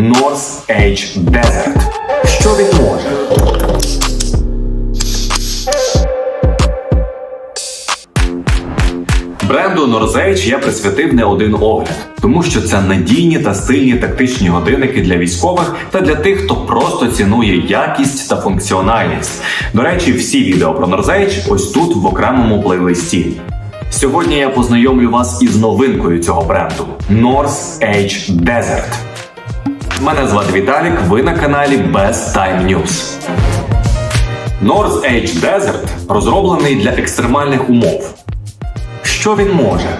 North Edge Desert. Що він може? Бренду North я присвятив не один огляд, тому що це надійні та стильні тактичні годинники для військових та для тих, хто просто цінує якість та функціональність. До речі, всі відео про North ось тут в окремому плейлисті. Сьогодні я познайомлю вас із новинкою цього бренду North Edge Desert. Мене звати Віталік, ви на каналі Best Time News. North Edge Desert розроблений для екстремальних умов. Що він може?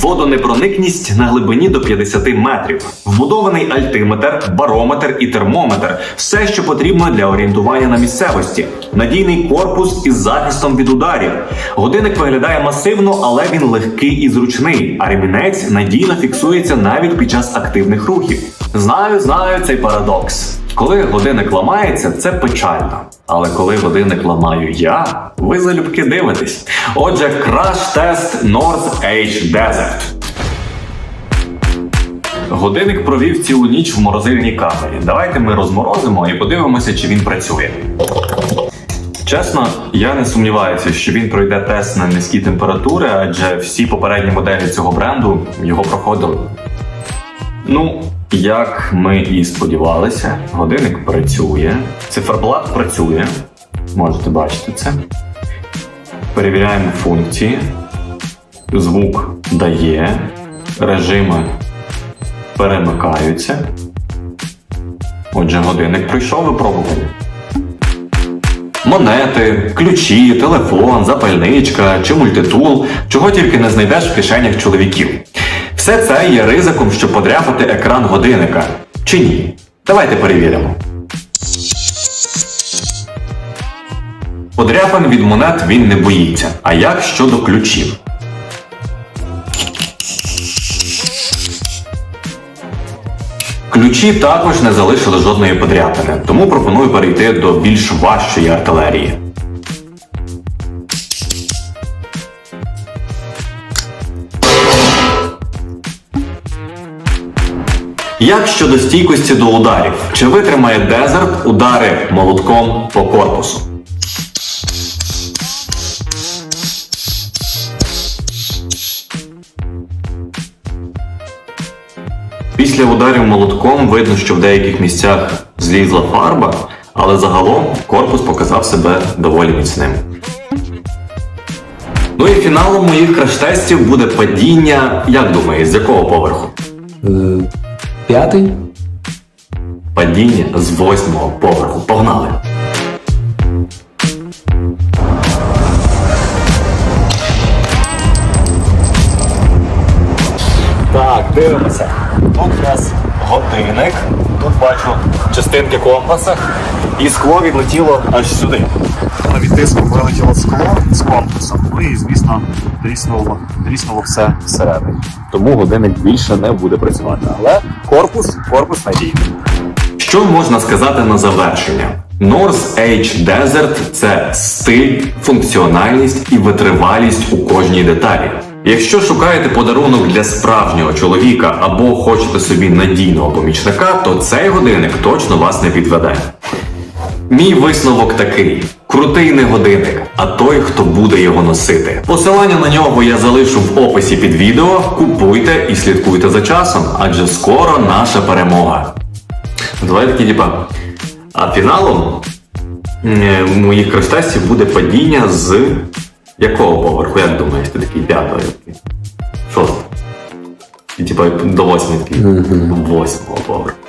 Водонепроникність на глибині до 50 метрів, вбудований альтиметр, барометр і термометр все, що потрібно для орієнтування на місцевості, надійний корпус із захистом від ударів. Годинник виглядає масивно, але він легкий і зручний, а ремінець надійно фіксується навіть під час активних рухів. Знаю, знаю цей парадокс. Коли годинник ламається, це печально. Але коли годинник ламаю я, ви залюбки дивитесь. Отже, краш-тест North Edge Desert. Годинник провів цілу ніч в морозильній камері. Давайте ми розморозимо і подивимося, чи він працює. Чесно, я не сумніваюся, що він пройде тест на низькі температури, адже всі попередні моделі цього бренду його проходили. Ну, як ми і сподівалися, годинник працює, циферблат працює. Можете бачити це. Перевіряємо функції. Звук дає, режими перемикаються. Отже, годинник пройшов випробування. Монети, ключі, телефон, запальничка чи мультитул, чого тільки не знайдеш в кишенях чоловіків. Все це є ризиком, щоб подряпати екран годинника. Чи ні? Давайте перевіримо. Подряпин від монет він не боїться. А як щодо ключів? Ключі також не залишили жодної подряпини, тому пропоную перейти до більш важчої артилерії. Як щодо стійкості до ударів? Чи витримає дезерт удари молотком по корпусу? Після ударів молотком видно, що в деяких місцях злізла фарба, але загалом корпус показав себе доволі міцним. Ну і фіналом моїх краш-тестів буде падіння, як думаєш, з якого поверху? П'ятий? Падіння з восьмого поверху. Погнали! Так, дивимося. Тут нас годинник. Тут бачу частинки компаса. І скло відлетіло аж сюди. від тиску вилетіло скло з компасом. Ну і, звісно, тріснуло, тріснуло все всередині. Тому годинник більше не буде працювати. Але корпус, корпус надійний. Що можна сказати на завершення? North Edge Desert – це стиль, функціональність і витривалість у кожній деталі. Якщо шукаєте подарунок для справжнього чоловіка або хочете собі надійного помічника, то цей годинник точно вас не підведе. Мій висновок такий: крутий не годинник, а той, хто буде його носити. Посилання на нього я залишу в описі під відео. Купуйте і слідкуйте за часом, адже скоро наша перемога. Давай такі типа. А фіналом е, моїх крестестів буде падіння з якого поверху? Як думаєш, ти такий п'ятого? Шостого. І типа до восьми такий. Восьмого поверху.